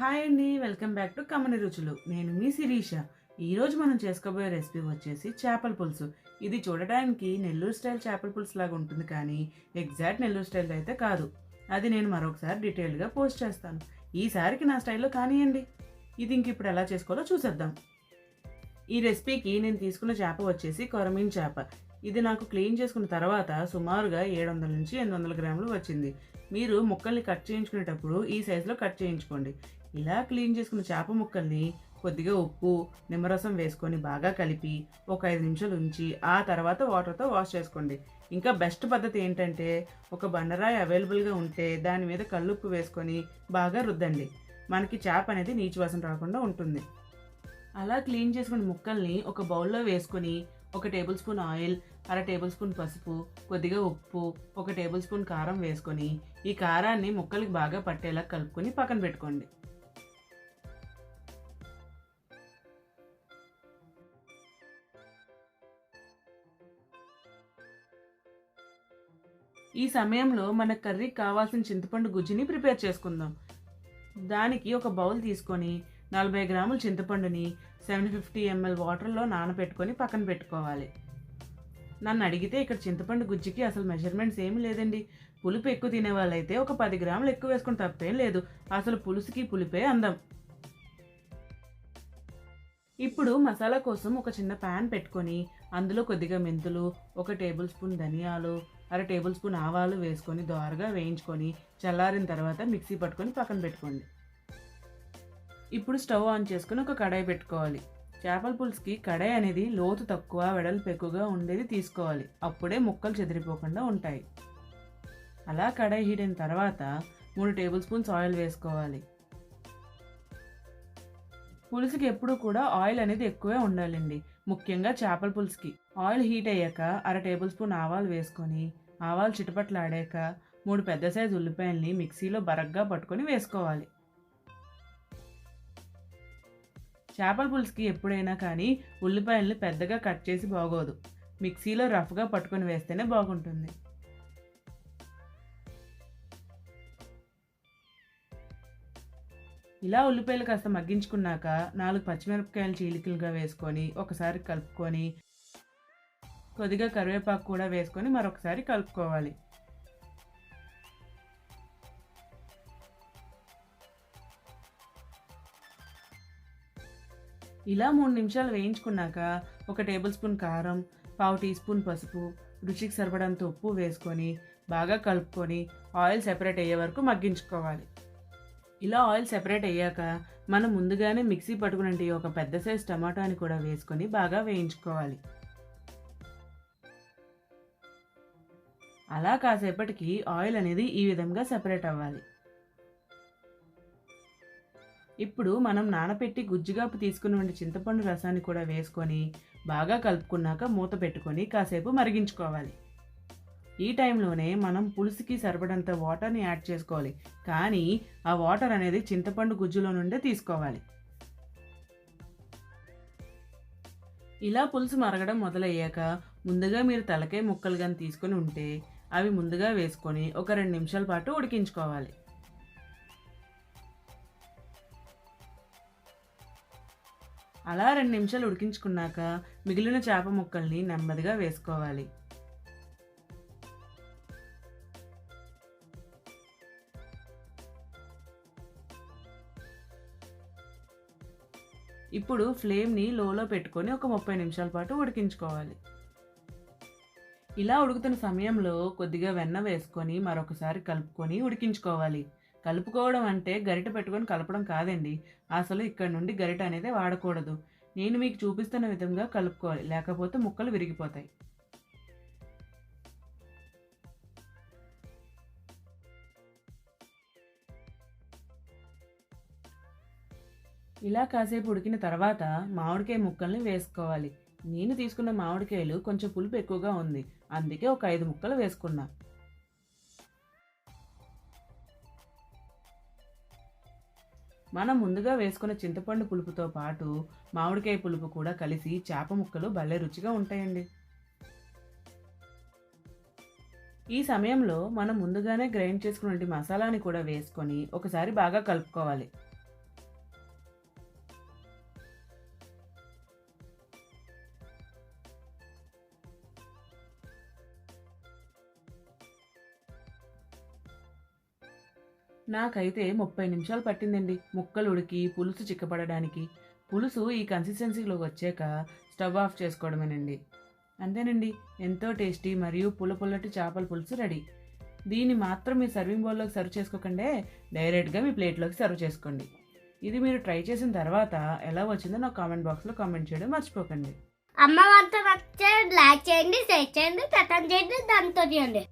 Hi అండి welcome back to కమ్మని రుచులు. నేను మీ శిరీష. ఈరోజు మనం చేసుకోబోయే రెసిపీ వచ్చేసి చేపల పులుసు. ఇది చూడడానికి నెల్లూరు స్టైల్ చేపల పులుసు లాగా ఉంటుంది కానీ ఎగ్జాక్ట్ నెల్లూరు స్టైల్ అయితే కాదు. అది నేను మరొకసారి డీటెయిల్గా పోస్ట్ చేస్తాను. ఈసారికి నా స్టైల్లో కానివ్వండి ఇది ఇంక ఇప్పుడు ఎలా చేసుకోవాలో చూసేద్దాం. ఈ రెసిపీకి నేను తీసుకున్న చేప వచ్చేసి కొరమీన్ చేప. ఇది నాకు క్లీన్ చేసుకున్న తర్వాత సుమారుగా ఏడు వందల నుంచి ఎనిమిది వందల గ్రాములు వచ్చింది. మీరు ముక్కల్ని కట్ చేయించుకునేటప్పుడు ఈ సైజులో కట్ చేయించుకోండి. ఇలా క్లీన్ చేసుకున్న చేప ముక్కల్ని కొద్దిగా ఉప్పు నిమ్మరసం వేసుకొని బాగా కలిపి ఒక ఐదు నిమిషాలు ఉంచి ఆ తర్వాత వాటర్తో వాష్ చేసుకోండి. ఇంకా బెస్ట్ పద్ధతి ఏంటంటే ఒక బండరాయి అవైలబుల్గా ఉంటే దాని మీద కళ్ళుప్పు వేసుకొని బాగా రుద్దండి. మనకి చేప అనేది నీచు వాసన రాకుండా ఉంటుంది. అలా క్లీన్ చేసుకున్న ముక్కల్ని ఒక బౌల్లో వేసుకొని ఒక టేబుల్ స్పూన్ ఆయిల్ అర టేబుల్ స్పూన్ పసుపు కొద్దిగా ఉప్పు ఒక టేబుల్ స్పూన్ కారం వేసుకొని ఈ కారాన్ని ముక్కలకి బాగా పట్టేలా కలుపుకొని పక్కన పెట్టుకోండి. ఈ సమయంలో మన కర్రీకి కావాల్సిన చింతపండు గుజ్జుని ప్రిపేర్ చేసుకుందాం. దానికి ఒక బౌల్ తీసుకొని నలభై గ్రాముల చింతపండుని సెవెన్ ఫిఫ్టీ ఎంఎల్ వాటర్లో నానబెట్టుకొని పక్కన పెట్టుకోవాలి. నన్ను అడిగితే ఇక్కడ చింతపండు గుజ్జుకి అసలు మెజర్మెంట్స్ ఏమీ లేదండి. పులుపు ఎక్కువ తినే వాళ్ళైతే ఒక పది గ్రాములు ఎక్కువ వేసుకుని తప్పేం లేదు. అసలు పులుసుకి పులిపే అందం. ఇప్పుడు మసాలా కోసం ఒక చిన్న ప్యాన్ పెట్టుకొని అందులో కొద్దిగా మెంతులు ఒక టేబుల్ స్పూన్ ధనియాలు అర టేబుల్ స్పూన్ ఆవాలు వేసుకొని దోరగా వేయించుకొని చల్లారిన తర్వాత మిక్సీ పట్టుకొని పక్కన పెట్టుకోండి. ఇప్పుడు స్టవ్ ఆన్ చేసుకుని ఒక కడాయి పెట్టుకోవాలి. చేపల పులుసుకి కడాయి అనేది లోతు తక్కువ వెడల్పు ఎక్కువగా ఉండేది తీసుకోవాలి. అప్పుడే ముక్కలు చెదిరిపోకుండా ఉంటాయి. అలా కడాయి హీట్ అయిన తర్వాత మూడు టేబుల్ స్పూన్స్ ఆయిల్ వేసుకోవాలి. పులుసుకి ఎప్పుడు కూడా ఆయిల్ అనేది ఎక్కువే ఉండాలండి. ముఖ్యంగా చేపల పులుసుకి. ఆయిల్ హీట్ అయ్యాక అర టేబుల్ స్పూన్ ఆవాలు వేసుకొని ఆవాలు చిటపట్లాడాక మూడు పెద్ద సైజు ఉల్లిపాయల్ని మిక్సీలో బరగ్గా పట్టుకొని వేసుకోవాలి. చేపల పులుసుకి ఎప్పుడైనా కానీ ఉల్లిపాయల్ని పెద్దగా కట్ చేసి బాగోదు. మిక్సీలో రఫ్గా పట్టుకొని వేస్తేనే బాగుంటుంది. ఇలా ఉల్లిపాయలు కాస్త మగ్గించుకున్నాక నాలుగు పచ్చిమిరపకాయలు చీలికలుగా వేసుకొని ఒకసారి కలుపుకొని కొద్దిగా కరివేపాకు కూడా వేసుకొని మరొకసారి కలుపుకోవాలి. ఇలా మూడు నిమిషాలు వేయించుకున్నాక ఒక టేబుల్ స్పూన్ కారం పావు టీ స్పూన్ పసుపు రుచికి సరిపడంత ఉప్పు వేసుకొని బాగా కలుపుకొని ఆయిల్ సెపరేట్ అయ్యే వరకు మగ్గించుకోవాలి. ఇలా ఆయిల్ సెపరేట్ అయ్యాక మనం ముందుగానే మిక్సీ పట్టుకున్నట్టు ఒక పెద్ద సైజ్ టమాటాని కూడా వేసుకొని బాగా వేయించుకోవాలి. అలా కాసేపటికి ఆయిల్ అనేది ఈ విధంగా సెపరేట్ అవ్వాలి. ఇప్పుడు మనం నానపెట్టి గుజ్జుగాపు తీసుకున్న చింతపండు రసాన్ని కూడా వేసుకొని బాగా కలుపుకున్నాక మూత పెట్టుకొని కాసేపు మరిగించుకోవాలి. ఈ టైంలోనే మనం పులుసుకి సరిపడంత వాటర్ని యాడ్ చేసుకోవాలి. కానీ ఆ వాటర్ అనేది చింతపండు గుజ్జులో నుండే తీసుకోవాలి. ఇలా పులుసు మరగడం మొదలయ్యాక ముందుగా మీరు తలకాయ ముక్కలు కానీ తీసుకొని ఉంటే అవి ముందుగా వేసుకొని ఒక రెండు నిమిషాల పాటు ఉడికించుకోవాలి. అలా రెండు నిమిషాలు ఉడికించుకున్నాక మిగిలిన చేప ముక్కల్ని నెమ్మదిగా వేసుకోవాలి. ఇప్పుడు ఫ్లేమ్ని లోలో పెట్టుకొని ఒక ముప్పై నిమిషాల పాటు ఉడికించుకోవాలి. ఇలా ఉడుకుతున్న సమయంలో కొద్దిగా వెన్న వేసుకొని మరొకసారి కలుపుకొని ఉడికించుకోవాలి. కలుపుకోవడం అంటే గరిట పెట్టుకొని కలపడం కాదండి. అసలు ఇక్కడ నుండి గరిట అనేది వాడకూడదు. నేను మీకు చూపిస్తున్న విధంగా కలుపుకోవాలి. లేకపోతే ముక్కలు విరిగిపోతాయి. ఇలా కాసేపు ఉడికిన తర్వాత మామిడికాయ ముక్కల్ని వేసుకోవాలి. నేను తీసుకున్న మామిడికాయలు కొంచెం పులుపు ఎక్కువగా ఉంది. అందుకే ఒక ఐదు ముక్కలు వేసుకున్నా. మనం ముందుగా వేసుకున్న చింతపండు పులుపుతో పాటు మామిడికాయ పులుపు కూడా కలిసి చేప ముక్కలు భలే రుచిగా ఉంటాయండి. ఈ సమయంలో మనం ముందుగానే గ్రైండ్ చేసుకున్న మసాలాని కూడా వేసుకొని ఒకసారి బాగా కలుపుకోవాలి. నాకైతే ముప్పై నిమిషాలు పట్టిందండి ముక్కలు ఉడికి పులుసు చిక్కపడడానికి పులుసు ఈ కన్సిస్టెన్సీలోకి వచ్చాక స్టవ్ ఆఫ్ చేసుకోవడమేనండి. అంతేనండి ఎంతో టేస్టీ మరియు పుల్ల పుల్లటి చేపల పులుసు రెడీ. దీన్ని మాత్రం మీ సర్వింగ్ బౌల్లోకి సర్వ్ చేసుకోకండే డైరెక్ట్గా మీ ప్లేట్లోకి సర్వ్ చేసుకోండి. ఇది మీరు ట్రై చేసిన తర్వాత ఎలా వచ్చిందో నాకు కామెంట్ బాక్స్లో కామెంట్ చేయడం మర్చిపోకండి. అమ్మ వార్త నచ్చే లైక్ చేయండి షేర్ చేయండి పెట్టండి చేయండి దాంతో చేయండి